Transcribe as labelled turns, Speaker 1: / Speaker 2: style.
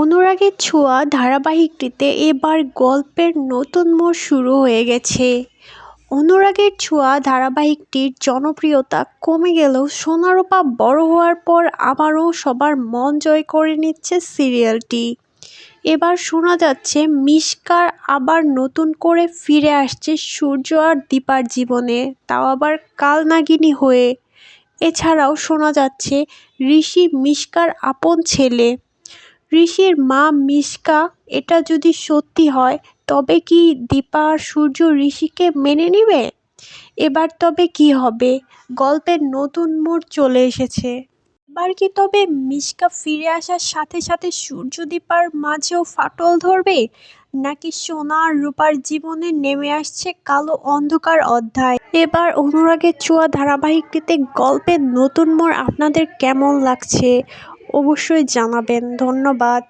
Speaker 1: অনুরাগের ছোঁয়া ধারাবাহিকটিতে এবার গল্পের নতুন মোড় শুরু হয়ে গেছে। অনুরাগের ছোঁয়া ধারাবাহিকটির জনপ্রিয়তা কমে গেলেও সোনারূপা বড় হওয়ার পর আবারও সবার মন জয় করে নিচ্ছে সিরিয়ালটি। এবার শোনা যাচ্ছে, মিশকার আবার নতুন করে ফিরে আসছে সূর্য আর দীপার জীবনে, তাও আবার কালনাগিনী হয়ে। এছাড়াও শোনা যাচ্ছে, ঋষি মিশকার আপন ছেলে। ঋষির মা মিশকা, এটা যদি সত্যি হয়, তবে কি দীপা আর সূর্য ঋষিকে মেনে নেবে? এবার তবে কি হবে? গল্পের নতুন মোড় চলে এসেছে। এবার কি তবে মিশকা ফিরে আসার সাথে সাথে সূর্য দীপার মাঝেও ফাটল ধরবে? নাকি সোনা আর রূপার জীবনে নেমে আসছে কালো অন্ধকার অধ্যায়? এবার অনুরাগের ছোঁয়া ধারাবাহিকটিতে গল্পের নতুন মোড় আপনাদের কেমন লাগছে? অবশ্যই জানাবেন। ধন্যবাদ।